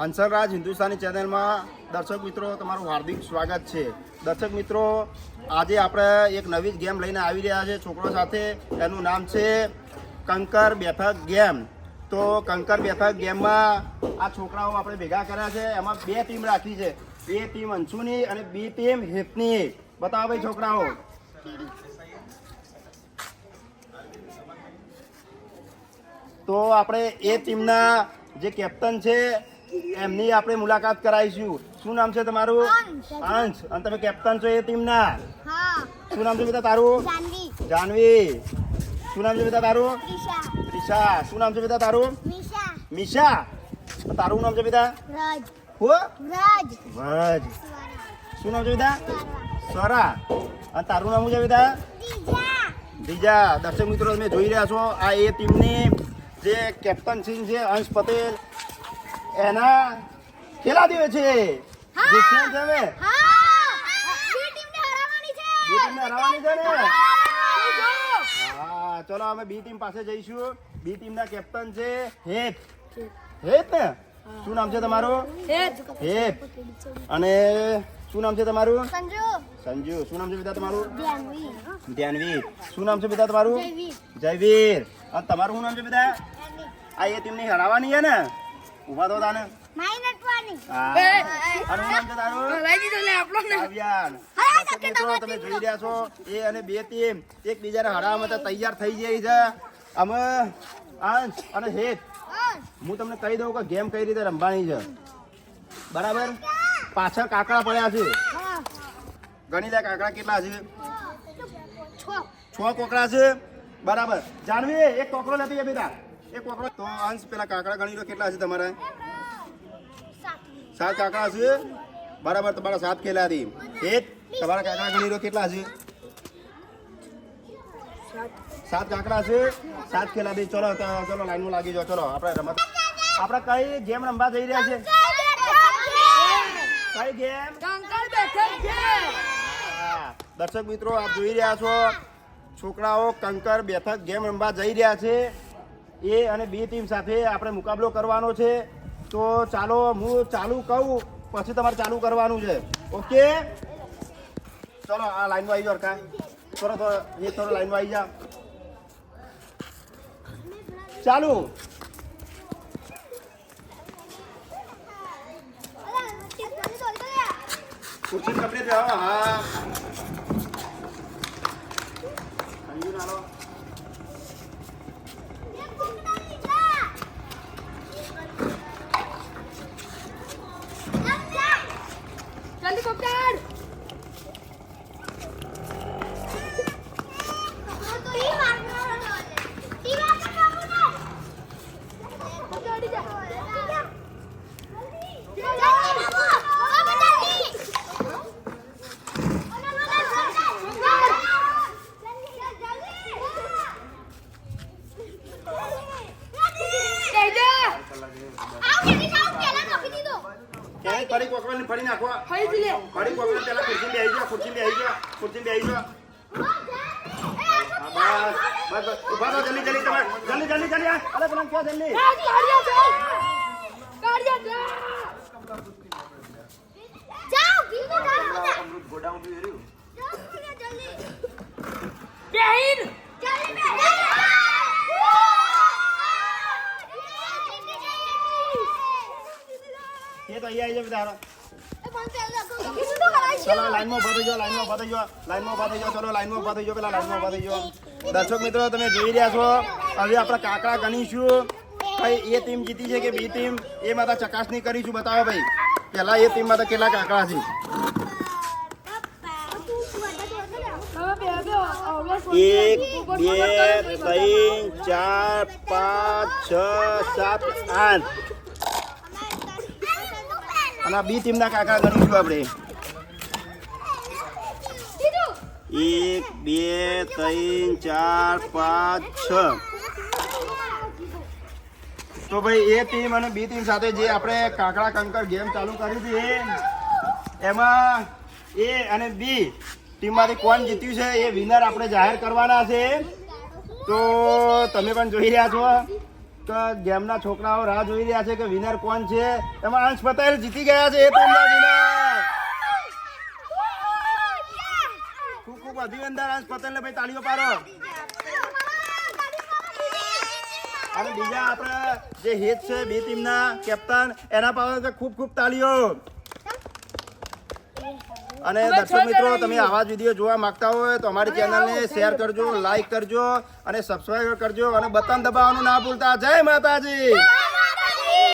હંસરાજ હિન્દુસ્તાની ચેનલમાં દર્શક મિત્રો, તમારું હાર્દિક સ્વાગત છે. દર્શક મિત્રો, આજે આપણે એક નવી જ ગેમ લઈને આવી રહ્યા છે છોકરો સાથે. એનું નામ છે કંકર બેઠક ગેમ. તો કંકર બેઠક ગેમમાં આ છોકરાઓ આપણે ભેગા કર્યા છે. એમાં બે ટીમ રાખી છે. એ ટીમ અંશુની અને બી ટીમ હિતની. બતાવો ભાઈ છોકરાઓ. તો આપણે એ ટીમના જે કેપ્ટન છે એમની આપણે મુલાકાત કરાવીશું. શું નામ છે તમારું? અંશ. અને તમે કેપ્ટન છો એ ટીમના શું નામ છે બેટા તારું? જાનવી. શું નામ છે બેટા તારું? ત્રિષા. શું નામ છે બેટા તારું? મિશા. તારું નામ છે બેટા? રજ હો? રજ વજ શું નામ છે બેટા? સ્વરા. અને તારું નામ શું છે બેટા? બીજા દર્શક મિત્રો તમે જોઈ રહ્યા છો આ એ ટીમની જે કેપ્ટન સિંહ છે અંશ પટેલ. એના ખેલા દેવે છે જે છે ને હા. બી ટીમને હરાવવાની છે. બી ટીમને હરાવવાની છે ને? હા. ચલો અમે બી ટીમ પાસે જઈશું. બી ટીમના કેપ્ટન છે હેત. હેત ને? શું નામ છે તમારું? હેત. અને શું નામ છે તમારું? સંજુ. સંજુ. શું નામ છે બેટા તમારું? જાનવી ધ્યાનવીર શું નામ છે બેટા તમારું? જયવીર. જયવીર. અને તમારું શું નામ છે બેટા આ એ ટીમની હરાવવાની છે ને? ઊભા તો તાને. માઈ નટવાની હા. અને શું નામ તારું? કાવ્યાન. દર્શક મિત્રો તમે જોઈ રહ્યા છો એ અને બે ટીમ એકબીજાને હરાવવા માટે તૈયાર થઈ ગઈ છે. અમે અંશ અને હેત. હું તમને કહી દઉં કે ગેમ કઈ રીતે રમવાની છે. બરાબર? પાછળ કાકડા પડ્યા છે. ગણી લે કાકડા કેટલા છે? છ છ કોકડા છે. બરાબર. જાનવી એક કોકડો લેતી બેટા. એક કોકડો તો અંશ પેલા કાકડા ગણી લો કેટલા છે તમારે? સાત સાત કાકડા છે બરાબર તમારા સાત કેલા હતી એક તમારા કાકડા ગણી લો કેટલા છે સાત કાકડા છે સાત કેલા હતી ચલો ચલો લાઈનમાં લાગી જાઓ. ચલો આપણે રમત આપણે કઈ ગેમ રમવા જઈ રહ્યા છે? કઈ ગેમ. હા. દર્શક મિત્રો આપ જોઈ રહ્યા છો. છોકરાઓ કંકર બેઠક ગેમ રમવા જઈ રહ્યા છે. એ અને બે ટીમ સાથે આપણે મુકાબલો કરવાનો છે. તો ચાલો, હું ચાલુ કહું, પછી તમારે ચાલુ કરવાનું છે. ઓકે ચલો, આ લાઈનમાં આવી જાઓ કા થોડો થોડો, એ થોડો લાઈનમાં આવી જા. ચાલુ. ખુરશી કપડે બેહો હા. નાલો ક્યાંય ફરી કોકવાને ફરી નાખો ફરી કોકવાને પેલા ખુરશી બેહી જા ખુરશી બેહી જા ખુરશી બેહી જાઓ હા બસ બસ ઊભા તો જલ્દી જલ્દી તમે જલ્દી જલ્દી જલ્દી. અરે પેલા ક્યાં જલ્દી? જાઓ બીજું કામ અમૃત ગોડાઉન બી રહ્યું એ તો અહીંયા આવી જાઓ બધા હાલો. ચલો લાઈનમાં ઊભા થઈ જાઓ લાઈનમાં ઊભા થઈ જાઓ લાઈનમાં ઊભા થઈ જાઓ ચલો લાઈનમાં ઊભા થઈ જાઓ પેલા લાઈનમાં આવી થઈ જાઓ દર્શક મિત્રો તમે જોઈ રહ્યા છો હવે આપણે કાકડા ગણીશું. ભાઈ એ ટીમ જીતી છે કે બી ટીમ એ માતા ચકાસણી કરીશું બતાવો ભાઈ. પેલા એ ટીમ માતા કેટલા કાકડા છે? એક બે ત્રણ ચાર પાંચ છ સાત આઠ. અને બી ટીમના કાકા ગણીશું આપણે એક, બે, ત્રણ, ચાર, પાંચ, છ. તો ભાઈ, એ ટીમ અને બી ટીમ સાથે જે આપણે કાકડા કંકર ગેમ ચાલુ કરી હતી, એમાં એ અને બી ટીમમાંથી કોણ જીત્યું છે એ વિનર આપણે જાહેર કરવાના છે. તો તમે પણ જોઈ રહ્યા છો. કે ગેમના છોકરાઓ રાહ જોઈ રહ્યા છે કે વિનર કોણ છે? એમાં અંશ પટેલ જીતી ગયા છે, એ તો ખૂબ ખૂબ અભિનંદન અંશ પટેલને ભાઈ તાળીઓ પાડો. અને બીજા આપણે જે હિત છે, બે ટીમના કેપ્ટન એના પાસે ખૂબ ખૂબ તાળીઓ. અને દર્શક મિત્રો તમે આવા જ વીડિયો જોવા માંગતા હોય તો અમારી ચેનલને શેર કરજો લાઈક કરજો અને સબસ્ક્રાઈબ કરજો અને બટન દબાવવાનું ના ભૂલતા. જય માતાજી!